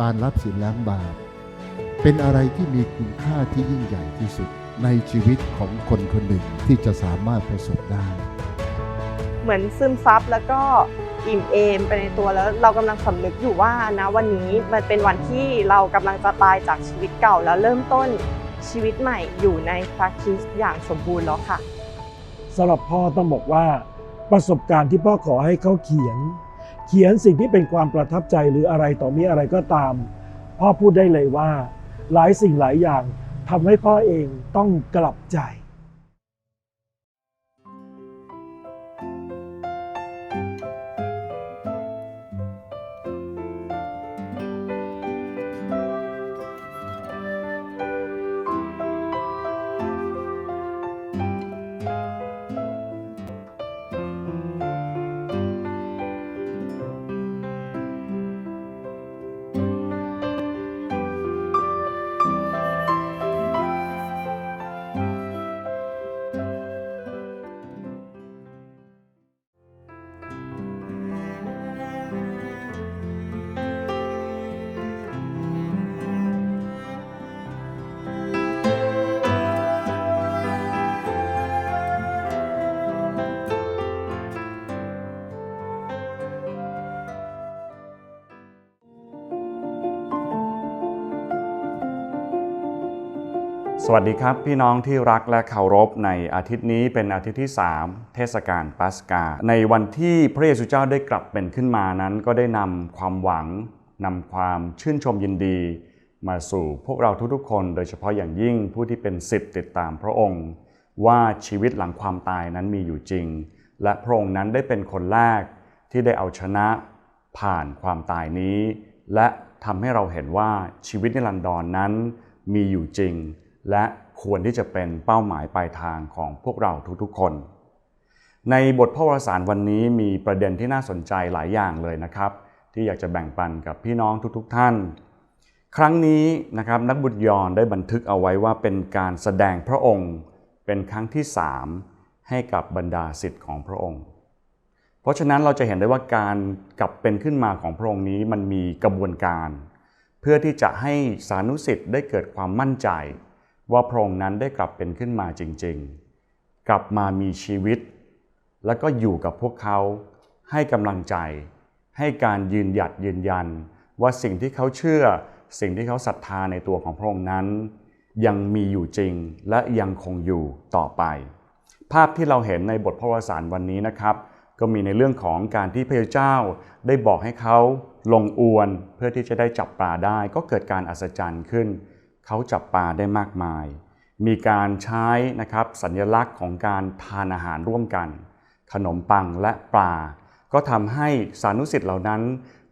การรับสินล้างบาปเป็นอะไรที่มีคุณค่าที่ยิ่งใหญ่ที่สุดในชีวิตของคนคนหนึ่งที่จะสามารถประสบได้ เหมือนซึมซับแล้วก็อิ่มเอมไปในตัวแล้วเรากำลังสำนึกอยู่ว่านะวันนี้มันเป็นวันที่เรากำลังจะตายจากชีวิตเก่าแล้วเริ่มต้นชีวิตใหม่อยู่ในพระคริสต์อย่างสมบูรณ์แล้วค่ะสำหรับพ่อต้องบอกว่าประสบการณ์ที่พ่อขอให้เขาเขียน เขียนสิ่งที่เป็นความประทับใจหรืออะไรต่อมีอะไรก็ตาม พ่อพูดได้เลยว่า หลายสิ่งหลายอย่างทำให้พ่อเองต้องกลับใจ สวัสดีครับ พี่น้องที่รักและเคารพในอาทิตย์นี้เป็นอาทิตย์ที่ 3 เทศกาลปัสกา ในวันที่พระเยซูเจ้าได้กลับเป็นขึ้นมานั้น ก็ได้นำความหวังนำความชื่นชมยินดี มาสู่พวกเราทุกๆคน โดยเฉพาะอย่างยิ่งผู้ที่เป็นสิทธิ์ติดตามพระองค์ ว่าชีวิตหลังความตายนั้นมีอยู่จริง และพระองค์นั้นได้เป็นคนแรกที่ได้เอาชนะผ่านความตายนี้ และทำให้เราเห็นว่าชีวิตนิรันดรนนั้นมีอยู่จริง และควรที่จะเป็นเป้าหมายปลายทางของพวกเราทุกๆคน ในบทพระวสารวันนี้มีประเด็นที่น่าสนใจหลายอย่างเลยนะครับ ที่อยากจะแบ่งปันกับพี่น้องทุกๆท่าน ครั้งนี้นะครับนักบุญยอนได้บันทึกเอาไว้ว่าเป็นการแสดงพระองค์ เป็นครั้งที่สามให้กับบรรดาสิทธิ์ของพระองค์ เพราะฉะนั้นเราจะเห็นได้ว่าการกลับเป็นขึ้นมาของพระองค์นี้มันมีกระบวนการ เพื่อที่จะให้สานุสิทธิ์ได้เกิดความมั่นใจ ว่าพระองค์นั้นได้กลับเป็นขึ้นมาจริงๆ กลับมามีชีวิต แล้วก็อยู่กับพวกเขาให้กำลังใจ ให้การยืนหยัดยืนยัน ว่าสิ่งที่เขาเชื่อ สิ่งที่เขาศรัทธาในตัวของพระองค์นั้น ยังมีอยู่จริงและยังคงอยู่ต่อไป ภาพที่เราเห็นในบทพระวสารวันนี้นะครับ ก็มีในเรื่องของการที่พระเจ้าได้บอกให้เขาลงอวนเพื่อที่จะได้จับปลาได้ ก็เกิดการอัศจรรย์ขึ้น เขาจับปลาได้มากมาย มีการใช้นะครับสัญลักษณ์ของการทานอาหารร่วมกัน ขนมปังและปลา ก็ทำให้สานุสิทธิ์เหล่านั้น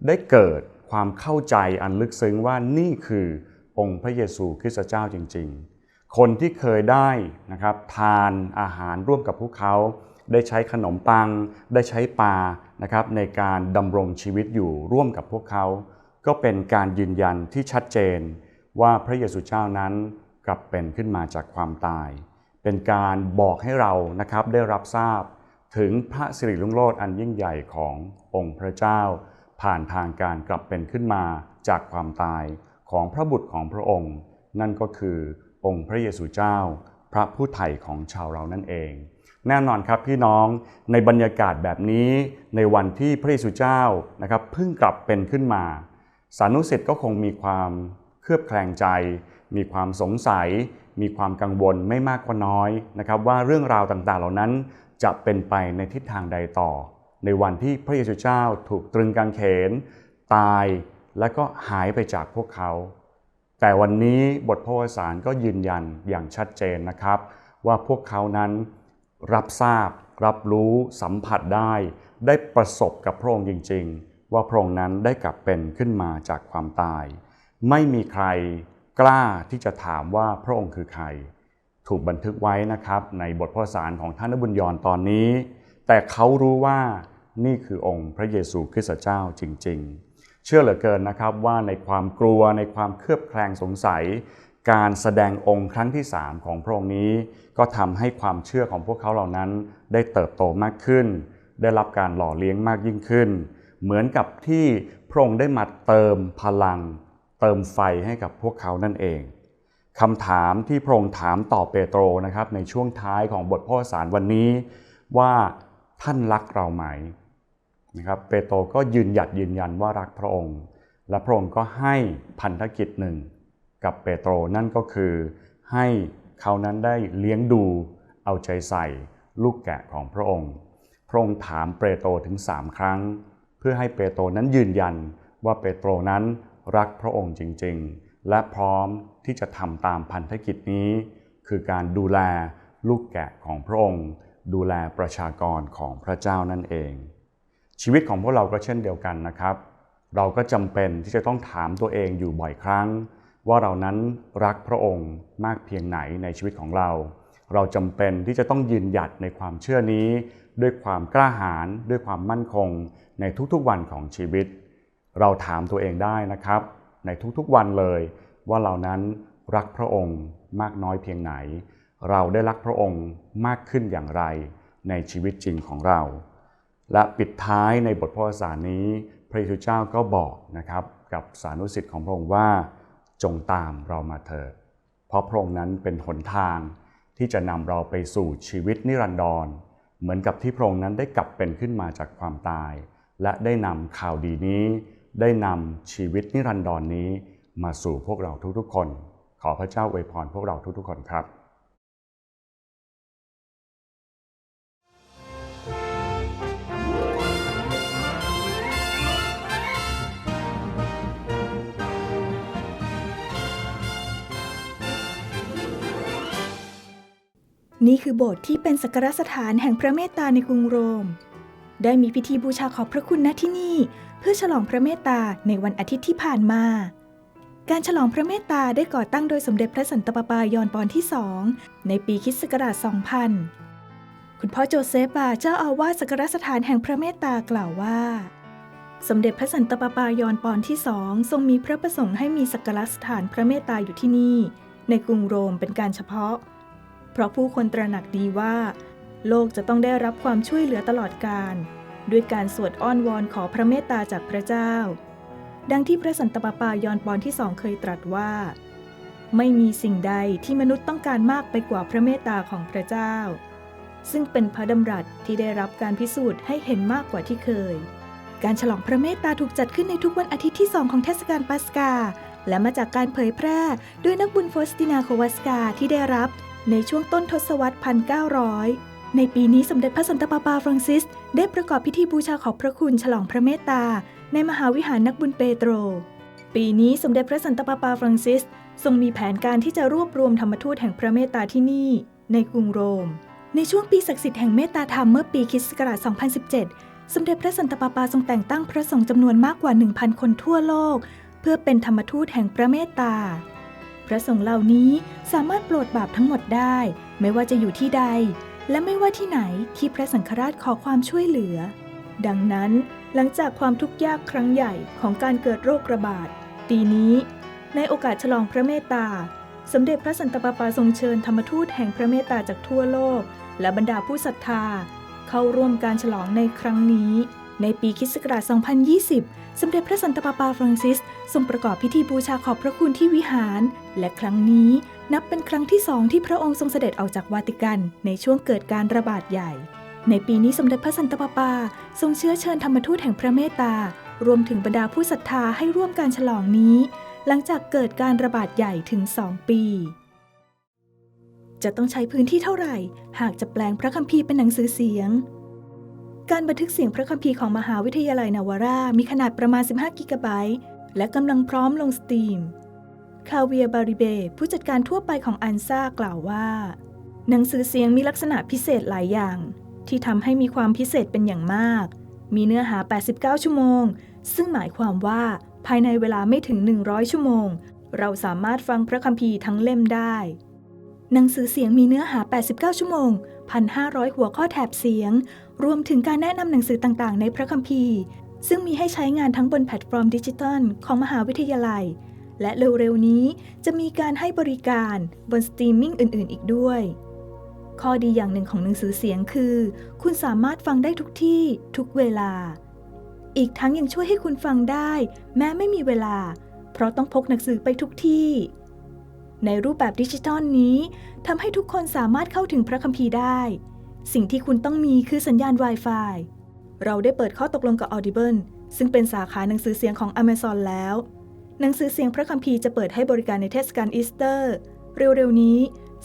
ได้เกิดความเข้าใจอันลึกซึ้งว่านี่คือองค์พระเยซูคริสต์เจ้าจริง ๆ คนที่เคยได้นะครับทานอาหารร่วมกับพวกเขา ได้ใช้ขนมปัง ได้ใช้ปลานะครับในการดำรงชีวิตอยู่ร่วมกับพวกเขา ก็เป็นการยืนยันที่ชัดเจน ว่าพระเยซูเจ้านั้นกลับเป็นขึ้นมาจากความตาย เป็นการบอกให้เรานะครับได้รับทราบถึงพระสิริรุ่งโรจน์อันยิ่งใหญ่ขององค์พระเจ้า ผ่านทางการกลับเป็นขึ้นมาจากความตายของพระบุตรของพระองค์ นั่นก็คือองค์พระเยซูเจ้า พระผู้ไถ่ของชาวเรานั่นเอง แน่นอนครับพี่น้องในบรรยากาศแบบนี้ในวันที่พระเยซูเจ้านะครับเพิ่งกลับเป็นขึ้นมา สานุสิทธิ์ก็คงมีความ เคลือบแคลงใจ มีความสงสัย มีความกังวลไม่มากก็น้อยนะครับว่าเรื่องราวต่างๆ เหล่านั้นจะเป็นไปในทิศทางใดต่อ ในวันที่พระเยซูเจ้าถูกตรึงกางเขน ตายและก็หายไปจากพวกเขา แต่วันนี้บทพระวสารก็ยืนยันอย่างชัดเจนนะครับ ว่าพวกเขานั้นรับทราบ รับรู้สัมผัสได้ ได้ประสบกับพระองค์จริง ๆ ว่าพระองค์นั้นได้กลับเป็นขึ้นมาจากความตาย ไม่มีใครกล้าที่จะถามว่าพระองค์คือใคร ถูกบันทึกไว้นะครับ ในบทพระสารของท่านนบุญยอนตอนนี้ แต่เขารู้ว่านี่คือองค์พระเยซูคริสต์เจ้าจริง ๆ เชื่อเหลือเกินนะครับว่าในความกลัวในความเคลือบแคลงสงสัย การแสดงองค์ครั้งที่ 3 ของพระองค์นี้ ก็ทำให้ความเชื่อของพวกเขาเหล่านั้นได้เติบโตมากขึ้น ได้รับการหล่อเลี้ยงมากยิ่งขึ้น เหมือนกับที่พระองค์ได้มาเติมพลัง เติมไฟให้กับพวกเขานั่นเองคำถามที่พระองค์ถามต่อเปโตรนะครับในช่วงท้ายของบทพ่อสารวันนี้ ว่าท่านรักเราไหมนะครับเปโตรก็ยืนหยัดยืนยันว่ารักพระองค์ และพระองค์ก็ให้พันธกิจหนึ่งกับเปโตรนั่นก็คือ ให้เขานั้นได้เลี้ยงดูเอาใจใส่ลูกแกะของพระองค์ พระองค์ถามเปโตรถึงสามครั้ง เพื่อให้เปโตรนั้นยืนยันว่าเปโตรนั้น รักพระองค์จริง ๆ และพร้อมที่จะทำตามพันธกิจนี้ คือการดูแลลูกแกะของพระองค์ ดูแลประชากรของพระเจ้านั่นเอง ชีวิตของพวกเราก็เช่นเดียวกันนะครับ เราก็จำเป็นที่จะต้องถามตัวเองอยู่บ่อยครั้ง ว่าเรานั้นรักพระองค์มากเพียงไหนในชีวิตของเรา เราจำเป็นที่จะต้องยืนหยัดในความเชื่อนี้ ด้วยความกล้าหาญด้วยความมั่นคงในทุกๆวันของชีวิต เราถามตัวเองได้นะครับ ในทุกๆวันเลย ว่าเรานั้นรักพระองค์มากน้อยเพียงไหน เราได้รักพระองค์มากขึ้นอย่างไร ในชีวิตจริงของเรา และปิดท้ายในบทพระวสารนี้ พระเยซูเจ้าก็บอกนะครับ กับสานุสิทธิ์ของพระองค์ว่า จงตามเรามาเถิด เพราะพระองค์นั้นเป็นหนทางที่จะนำเราไปสู่ชีวิตนิรันดร เหมือนกับที่พระองค์นั้นได้กลับเป็นขึ้นมาจากความตาย และได้นำข่าวดีนี้ ได้นำชีวิตนิรันดรนนี้มาสู่พวกเราทุกๆคน ขอพระเจ้าอวยพรพวกเราทุกๆคนครับนี่คือโบสถ์ที่เป็นสักการสถานแห่งพระเมตตาในกรุงโรม ได้มีพิธีบูชาขอบพระคุณณที่นี่ พื่อฉลองพระเมตตาในวันอาทิตย์ที่ผ่านมา การฉลองพระเมตตาได้ก่อตั้งโดยสมเด็จพระสันตะปาปายอนปอนที่สองในปีคิศกราช 2000 คุณพ่อโจเซฟบาเจ้าอาวาสสักการสถานแห่งพระเมตตากล่าวว่า สมเด็จพระสันตะปาปายอนปอนที่สองทรงมีพระประสงค์ให้มีสักการสถานพระเมตตาอยู่ที่นี่ ในกรุงโรมเป็นการเฉพาะ เพราะผู้คนตระหนักดีว่า โลกจะต้องได้รับความช่วยเหลือตลอดกาล ด้วยการสวดอ้อนวอนขอพระเมตตาจากพระเจ้า ดังที่พระสันตะปาปายอนปอนที่สองเคยตรัสว่า ไม่มีสิ่งใดที่มนุษย์ต้องการมากไปกว่าพระเมตตาของพระเจ้า ซึ่งเป็นพระดำรัสที่ได้รับการพิสูจน์ให้เห็นมากกว่าที่เคย การฉลองพระเมตตาถูกจัดขึ้นในทุกวันอาทิตย์ที่2ของเทศกาลปัสกา และมาจากการเผยแพร่ด้วยนักบุญโฟสตินาโควาสกาที่ได้รับในช่วงต้นทศวรรษ 1900 ในปีนี้สมเด็จพระสันตะปาปาฟรังซิส ได้ประกอบพิธีบูชาขอบพระคุณฉลองพระเมตตา ในมหาวิหารนักบุญเปโตร ปีนี้สมเด็จพระสันตะปาปาฟรังซิส ทรงมีแผนการที่จะรวบรวมธรรมทูตแห่งพระเมตตาที่นี่ ในกรุงโรม ในช่วงปีศักดิ์สิทธิ์แห่งเมตตาธรรมเมื่อปีคริสต์ศักราช2017 สมเด็จพระสันตะปาปาทรงแต่งตั้งพระสงฆ์จำนวนมากกว่า 1,000 คนทั่วโลก เพื่อเป็นธรรมทูตแห่งพระเมตตาพระสงฆ์เหล่านี้สามารถโปรดบาปทั้งหมดได้ ไม่ว่าจะอยู่ที่ใด และไม่ว่าที่ไหนที่พระสังฆราชขอความช่วยเหลือ ดังนั้นหลังจากความทุกข์ยากครั้งใหญ่ของการเกิดโรคระบาด ปีนี้ ในโอกาสฉลองพระเมตตา สมเด็จพระสันตะปาปาทรงเชิญธรรมทูตแห่งพระเมตตาจากทั่วโลก และบรรดาผู้ศรัทธา เข้าร่วมการฉลองในครั้งนี้ ในปีคริสต์ศักราช 2020 สมเด็จพระสันตะปาปาฟรังซิสทรงประกอบพิธีบูชาขอบพระคุณที่วิหาร และครั้งนี้ นับเป็นครั้งที่สองที่พระองค์ทรงเสด็จออกจากวาติกันในช่วงเกิดการระบาดใหญ่ ในปีนี้สมเด็จพระสันตะปาปา ทรงเชื้อเชิญธรรมทูตแห่งพระเมตตา รวมถึงบรรดาผู้ศรัทธาให้ร่วมการฉลองนี้ หลังจากเกิดการระบาดใหญ่ถึง2ปี จะต้องใช้พื้นที่เท่าไหร่ หากจะแปลงพระคัมภีร์เป็นหนังสือเสียง การบันทึกเสียงพระคัมภีร์ของมหาวิทยาลัยนาวารามีขนาดประมาณ 15 กิกะไบต์และกำลังพร้อมลงสตรีม คาเวียบาริเบ ผู้จัดการทั่วไปของอันซ่ากล่าวว่า หนังสือเสียงมีลักษณะพิเศษหลายอย่าง ที่ทำให้มีความพิเศษเป็นอย่างมาก มีเนื้อหา 89 ชั่วโมง ซึ่งหมายความว่าภายในเวลาไม่ถึง 100 ชั่วโมง เราสามารถฟังพระคัมภีร์ทั้งเล่มได้ หนังสือเสียงมีเนื้อหา 89 ชั่วโมง 1,500 หัวข้อแถบเสียง รวมถึงการแนะนำหนังสือต่างๆ ในพระคัมภีร์ ซึ่งมีให้ใช้งานทั้งบนแพลตฟอร์มดิจิทัลของมหาวิทยาลัย และเร็วๆนี้จะมีการให้บริการบนสตรีมมิ่งอื่นๆ อีกด้วย ข้อดีอย่างหนึ่งของหนังสือเสียงคือ คุณสามารถฟังได้ทุกที่ทุกเวลา อีกทั้งยังช่วยให้คุณฟังได้ แม้ไม่มีเวลา เพราะต้องพกหนังสือไปทุกที่ ในรูปแบบดิจิทัลนี้ทำให้ทุกคนสามารถเข้าถึงพระคัมภีร์ได้ สิ่งที่คุณต้องมีคือสัญญาณ Wi-Fi เราได้เปิดข้อตกลงกับ Audible ซึ่งเป็นสาขาหนังสือเสียงของ Amazon แล้ว หนังสือเสียงพระคัมภีร์จะเปิดให้บริการในเทศกาลอีสเตอร์ เร็วๆนี้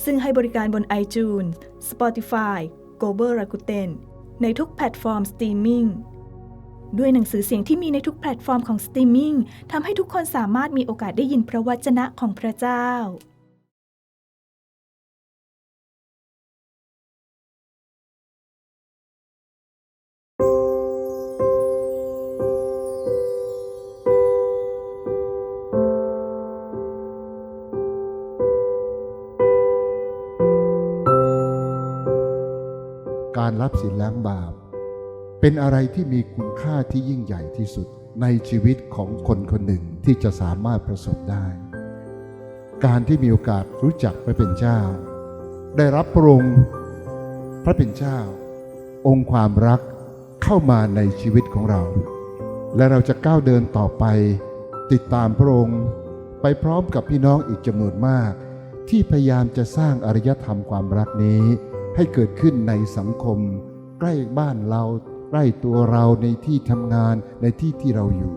ซึ่งให้บริการบน iTunes, Spotify, g o b e r Rakuten ในทุกแพลตฟอร์มสตรีมมิ่งด้วยหนังสือเสียงที่มีในทุกแพลตฟอร์มของสตรีมมิ่งทำให้ทุกคนสามารถมีโอกาสได้ยินพระวจนะของพระเจ้า การรับสินล้างบาป เป็นอะไรที่มีคุณค่าที่ยิ่งใหญ่ที่สุดในชีวิตของคนคนหนึ่งที่จะสามารถประสบได้ การที่มีโอกาสรู้จักพระเป็นเจ้า ได้รับพระองค์พระเป็นเจ้า องค์ความรักเข้ามาในชีวิตของเรา และเราจะก้าวเดินต่อไป ติดตามพระองค์ ไปพร้อมกับพี่น้องอีกจำนวนมาก ที่พยายามจะสร้างอารยธรรมความรักนี้ ให้เกิดขึ้นในสังคม ใกล้บ้านเราใกล้ตัวเราในที่ทำงานในที่ที่เราอยู่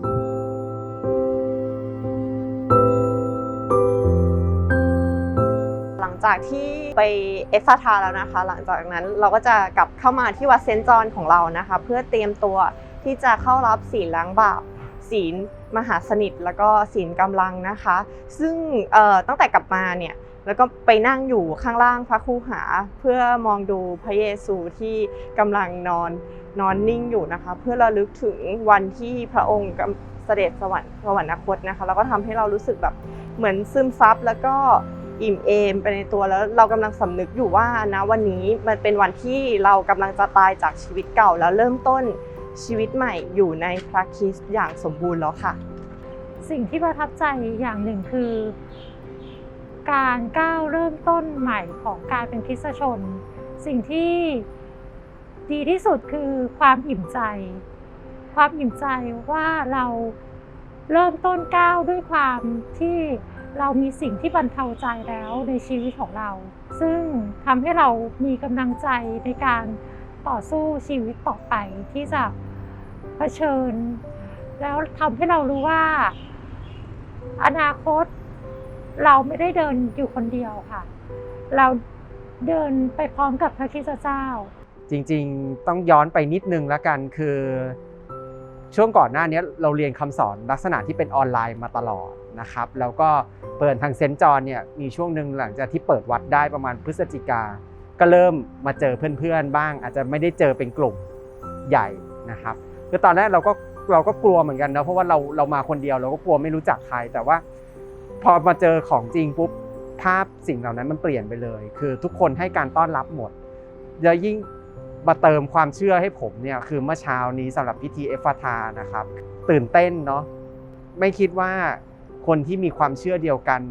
หลังจากที่ไปเอฟฟาทาแล้วนะคะ หลังจากนั้นเราก็จะกลับเข้ามาที่วัดเซนต์จอห์นของเรานะคะ เพื่อเตรียมตัวที่จะเข้ารับศีลล้างบาปศีลมหาสนิทแล้วก็ศีลกำลังนะคะ ซึ่งตั้งแต่กลับมาเนี่ย แล้วก็ไปนั่งอยู่ข้างล่างพระคูหา เพื่อมองดูพระเยซูที่กำลังนอนนอนนิ่งอยู่นะคะ เพื่อระลึกถึงวันที่พระองค์เสด็จสวรรค์สวรรคตนะคะ แล้วก็ทำให้เรารู้สึกแบบเหมือนซึมซับแล้วก็อิ่มเอมไปในตัวแล้วเรากำลังสำนึกอยู่ว่านะวันนี้มันเป็นวันที่เรากำลังจะตายจากชีวิตเก่าแล้วเริ่มต้นชีวิตใหม่อยู่ในพระคริสต์อย่างสมบูรณ์แล้วค่ะ สิ่งที่ประทับใจอย่างหนึ่งคือ การก้าวเริ่มต้นใหม่ของการเป็นคริสชน สิ่งที่ดีที่สุดคือความอิ่มใจ ความอิ่มใจว่าเราเริ่มต้นก้าวด้วยความที่เรามีสิ่งที่บรรเทาใจแล้วในชีวิตของเรา ซึ่งทำให้เรามีกำลังใจในการต่อสู้ชีวิตต่อไปที่จะเผชิญ แล้วทำให้เรารู้ว่า อนาคต เราไม่ได้เดินอยู่คนเดียวค่ะ เราเดินไปพร้อมกับพระคริสตเจ้า จริงๆต้องย้อนไปนิดนึงแล้วกันคือ ช่วงก่อนหน้านี้เราเรียนคำสอนลักษณะที่เป็นออนไลน์มาตลอดนะครับแล้วก็เปิดทางเซนจอนเนี่ยมีช่วงหนึ่งหลังจากที่เปิดวัดได้ประมาณพฤศจิกา ก็เริ่มมาเจอเพื่อนๆบ้าง อาจจะไม่ได้เจอเป็นกลุ่มใหญ่นะครับคือตอนแรกเราก็เราก็กลัวเหมือนกันนะเพราะว่าเราเรามาคนเดียวเราก็กลัวไม่รู้จักใครแต่ว่า พอมาเจอของจริงปุ๊บภาพสิ่งเหล่านั้นมันเปลี่ยนไปเลย คือทุกคนให้การต้อนรับหมดแล้วยิ่งมาเติมความเชื่อให้ผมเนี่ยคือเมื่อเช้านี้สำหรับพิธีเอฟฟาทานะครับ ตื่นเต้นเนาะไม่คิดว่าคนที่มีความเชื่อเดียวกัน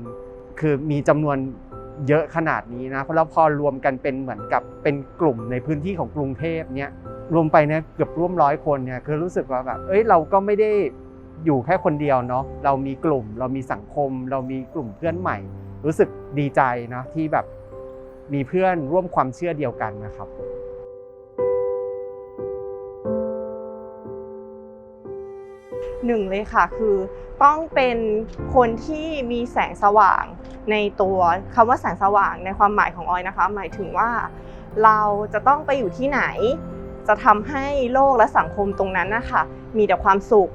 คือมีจำนวนเยอะขนาดนี้นะเพราะแล้วพอรวมกันเป็นเหมือนกับเป็นกลุ่มในพื้นที่ของกรุงเทพเนี่ยรวมไปเนี่ยเกือบร่วมร้อยคนเนี่ยคือรู้สึกว่าแบบเอ้ยเราก็ไม่ได้ อยู่แค่คนเดียวเนาะเรามีกลุ่ม เรามีสังคม เรามีกลุ่มเพื่อนใหม่ รู้สึกดีใจนะที่แบบมีเพื่อนร่วมความเชื่อเดียวกันนะครับหนึ่งเลยค่ะคือต้องเป็นคนที่มีแสงสว่างในตัวคำว่าแสงสว่างในความหมายของออยนะคะ หมายถึงว่าเราจะต้องไปอยู่ที่ไหน จะทำให้โลกและสังคมตรงนั้นนะคะมีแต่ความสุข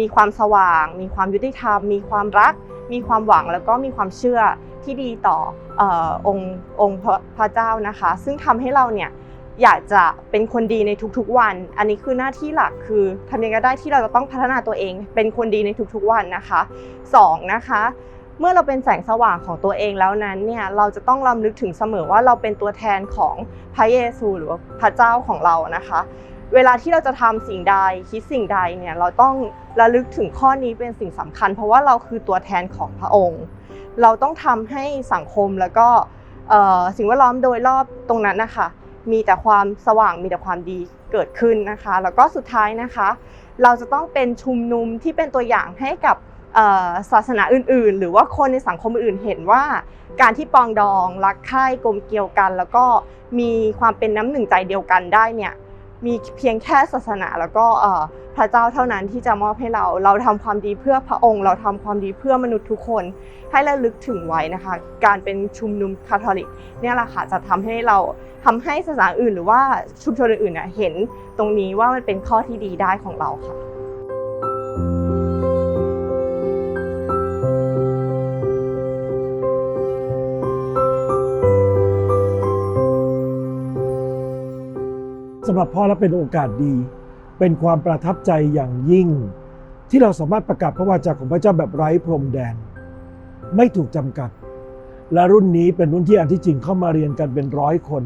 มีความสว่าง มีความยุติธรรม มีความรัก มีความหวังแล้วก็มีความเชื่อที่ดีต่อออองค์องค์พระเจ้านะคะ ซึ่งทำให้เราเนี่ยอยากจะเป็นคนดีในทุกๆวัน อันนี้คือหน้าที่หลักคือทำยังไงก็ได้ที่เราจะต้องพัฒนาตัวเอง เป็นคนดีในทุกๆวันนะคะสองนะคะ เมื่อเราเป็นแสงสว่างของตัวเองแล้วนั้นเนี่ยเราจะต้องรำลึกถึงเสมอว่าเราเป็นตัวแทนของพระเยซูหรือว่าพระเจ้าของเรานะคะ เวลาที่เราจะทำสิ่งใดคิดสิ่งใดเนี่ยเราต้องระลึกถึงข้อนี้เป็นสิ่งสำคัญ เพราะว่าเราคือตัวแทนของพระองค์ เราต้องทำให้สังคมแล้วก็สิ่งแวดล้อมโดยรอบตรงนั้นนะคะมีแต่ความสว่างมีแต่ความดีเกิดขึ้นนะคะ แล้วก็สุดท้ายนะคะ เราจะต้องเป็นชุมนุมที่เป็นตัวอย่างให้กับศาสนาอื่น ๆ หรือว่าคนในสังคมอื่นเห็นว่าการที่ปองดอง รักใคร่กลมเกลียวกัน แล้วก็มีความเป็นน้ำหนึ่งใจเดียวกันได้เนี่ย มีเพียงแค่ศาสนาแล้วก็พระเจ้าเท่านั้นที่จะมอบให้เรา เราทำความดีเพื่อพระองค์ เราทำความดีเพื่อมนุษย์ทุกคน ให้ระลึกถึงไว้นะคะ การเป็นชุมนุมคาทอลิกเนี่ยแหละค่ะจะทำให้เราทำให้ศาสนาอื่น หรือว่าชุมชนอื่นๆน่ะเห็นตรงนี้ว่ามันเป็นข้อที่ดีได้ของเราค่ะำหรับพ่อและเป็นโอกาสดี เป็นความประทับใจอย่างยิ่ง ที่เราสามารถประกาศพระวาจาของพระเจ้าแบบไร้พรมแดน ไม่ถูกจำกัด และรุ่นนี้เป็นรุ่นที่อันที่จริงเข้ามาเรียนกันเป็นร้อยคน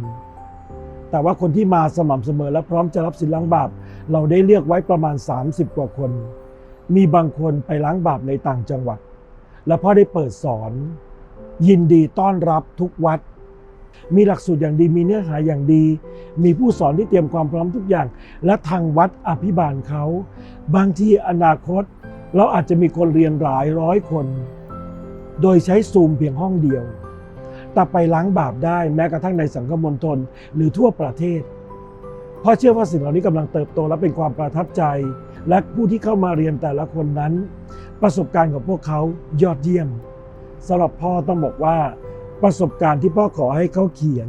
แต่ว่าคนที่มาสม่ำเสมอและพร้อมจะรับสินล้างบาป เราได้เลือกไว้ประมาณ 30 กว่าคน มีบางคนไปล้างบาปในต่างจังหวัด และพ่อได้เปิดสอน ยินดีต้อนรับทุกวัด มีหลักสูตรอย่างดีมีเนื้อหาอย่างดี มีผู้สอนที่เตรียมความพร้อมทุกอย่าง และทางวัดอภิบาลเขา บางทีอนาคต เราอาจจะมีคนเรียนหลายร้อยคน โดยใช้ซูมเพียงห้องเดียว แต่ไปล้างบาปได้แม้กระทั่งในสังคมมณฑลหรือทั่วประเทศ เพราะเชื่อว่าสิ่งเหล่านี้กำลังเติบโตและเป็นความประทับใจ และผู้ที่เข้ามาเรียนแต่ละคนนั้น ประสบการณ์ของพวกเขายอดเยี่ยมสำหรับพ่อต้องบอกว่า ประสบการณ์ที่พ่อขอให้เขาเขียน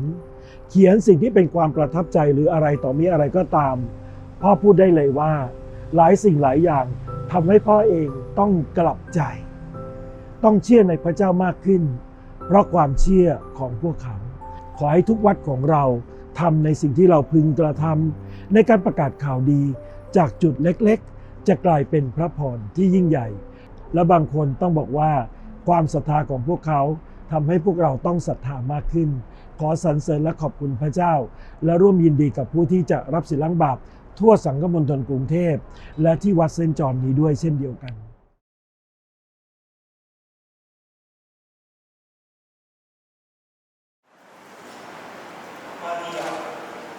เขียนสิ่งที่เป็นความประทับใจหรืออะไรต่อมีอะไรก็ตาม พ่อพูดได้เลยว่า หลายสิ่งหลายอย่างทำให้พ่อเองต้องกลับใจ ต้องเชื่อในพระเจ้ามากขึ้น เพราะความเชื่อของพวกเขา ขอให้ทุกวัดของเราทำในสิ่งที่เราพึงกระทำในการประกาศข่าวดี จากจุดเล็กๆ จะกลายเป็นพระพรที่ยิ่งใหญ่ และบางคนต้องบอกว่า ความศรัทธาของพวกเขา ทำให้พวกเราต้องศรัทธามากขึ้น ขอสรรเสริญและขอบคุณพระเจ้า และร่วมยินดีกับผู้ที่จะรับสิล้างบาปทั่วสังคมณฑลกรุงเทพ และที่วัดเซนจอนนี้ด้วยเช่นเดียวกันมาริยา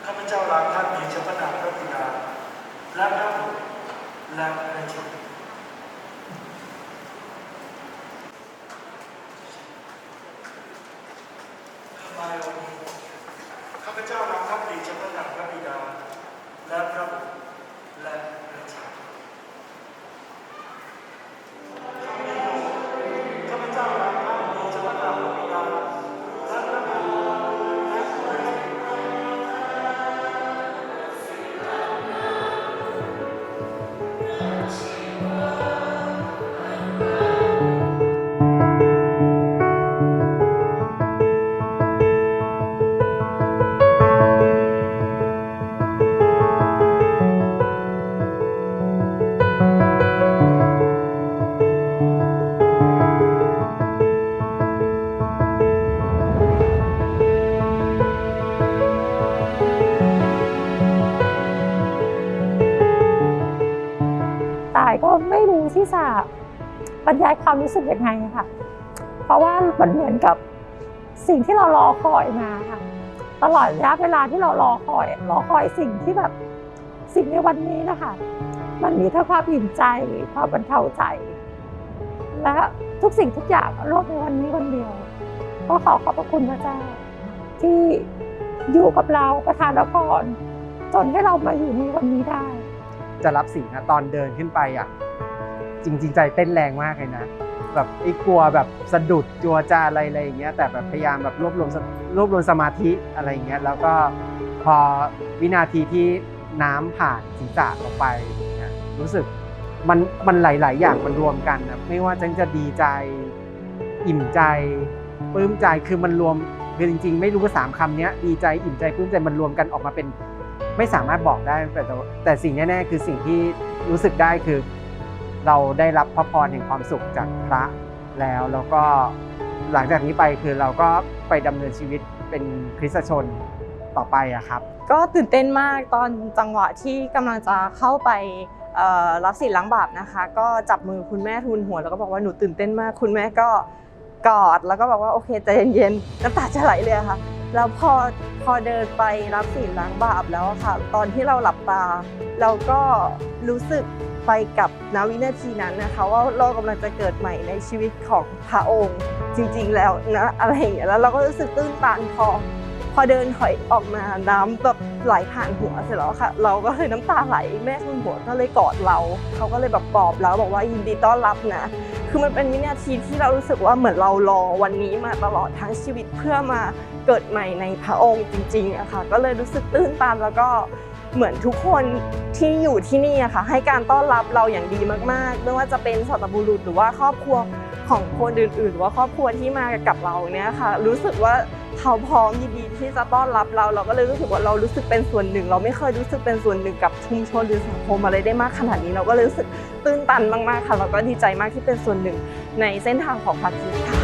ข้าพเจ้ารักท่านในเจ้าพระนามพระบิดาและพระบุตรและพระเจ้า รยายความรู้สึกยังไงค่ะ เพราะว่ามันเหมือนกับสิ่งที่เรารอคอยมาค่ะตลอดระยะเวลาที่เรารอคอยรอคอยสิ่งที่แบบสิ่งในวันนี้นะคะ มันมีทั้งความอิ่มใจความบรรเทาใจ และทุกสิ่งทุกอย่างรวมในวันนี้วันเดียว ก็ขอขอบพระคุณพระเจ้าที่อยู่กับเราประทานละพรจนให้เรามาอยู่ในวันนี้ได้ จะรับสินนะตอนเดินขึ้นไปอะ จริงๆใจเต้นแรงมากเลยนะแบบไอ้กลัวแบบสะดุดจัวจาอะไรอะไรอย่างเงี้ยแต่แบบพยายามแบบรวบรวมรวบรวมสมาธิอะไรอย่างเงี้ยแล้วก็พอวินาทีที่น้ำผ่านศีรษะลงไปอย่างเงี้ยรู้สึกมันมันหลาย ๆ อย่างมันรวมกันนะไม่ว่าจะจะดีใจอิ่มใจปลื้มใจคือมันรวมคือจริง ๆ ไม่รู้ว่าสามคำเนี้ยดีใจอิ่มใจปลื้มใจมันรวมกันออกมาเป็น ไม่สามารถบอกได้แต่แต่สิ่งแน่ๆคือสิ่งที่รู้สึกได้คือ เราได้รับพระพรแห่งความสุขจากพระแล้วแล้วก็หลังจากนี้ไปคือเราก็ไปดำเนินชีวิตเป็นคริสตชนต่อไปอะครับ ก็ตื่นเต้นมากตอนจังหวะที่กำลังจะเข้าไปเอ่อรับสินล้างบาปนะคะ ก็จับมือคุณแม่ทุนหัวแล้วก็บอกว่าหนูตื่นเต้นมาก คุณแม่ก็กอดแล้วก็บอกว่าโอเคใจเย็นๆน้ำตาจะไหลเลยอะค่ะแล้วพอพอเดินไปรับสินล้างบาปแล้วอะค่ะ ตอนที่เราหลับตา เราก็รู้สึก ไปกับนาวินาทีนั้นนะคะว่าเรากำลังจะเกิดใหม่ในชีวิตของพระองค์จริงๆแล้วนะอะไรอย่างเงี้ยแล้วเราก็รู้สึกตื้นตันพอพอเดินถอยออกมาน้ำแบบไหลผ่านหัวเสร็จแล้วค่ะ เราก็เลยน้ำตาไหลแม่คุณหัวก็เลยกอดเราเขาก็เลยแบบปลอบแล้วบอกว่ายินดีต้อนรับนะ คือมันเป็นวินาทีที่เรารู้สึกว่าเหมือนเรารอวันนี้มาตลอดทั้งชีวิตเพื่อมาเกิดใหม่ในพระองค์จริงๆอะค่ะก็เลยรู้สึกตื้นตันแล้วก็ เหมือนทุกคนที่อยู่ที่นี่อะค่ะให้การต้อนรับเราอย่างดีมากๆ ไม่ว่าจะเป็นสัตบุรุษหรือว่าครอบครัวของคนอื่นๆหรือว่าครอบครัวที่มากับเราเนี่ยค่ะ รู้สึกว่าเขาพร้อมยินดีที่จะต้อนรับเรา เราก็เลยรู้สึกว่าเรารู้สึกเป็นส่วนหนึ่ง เราไม่เคยรู้สึกเป็นส่วนหนึ่งกับชุมชนหรือสังคมอะไรได้มากขนาดนี้ เราก็เลยรู้สึกตื้นตันมากๆค่ะแล้วก็ดีใจมากที่เป็นส่วนหนึ่งในเส้นทางของพระคริสต์ค่ะ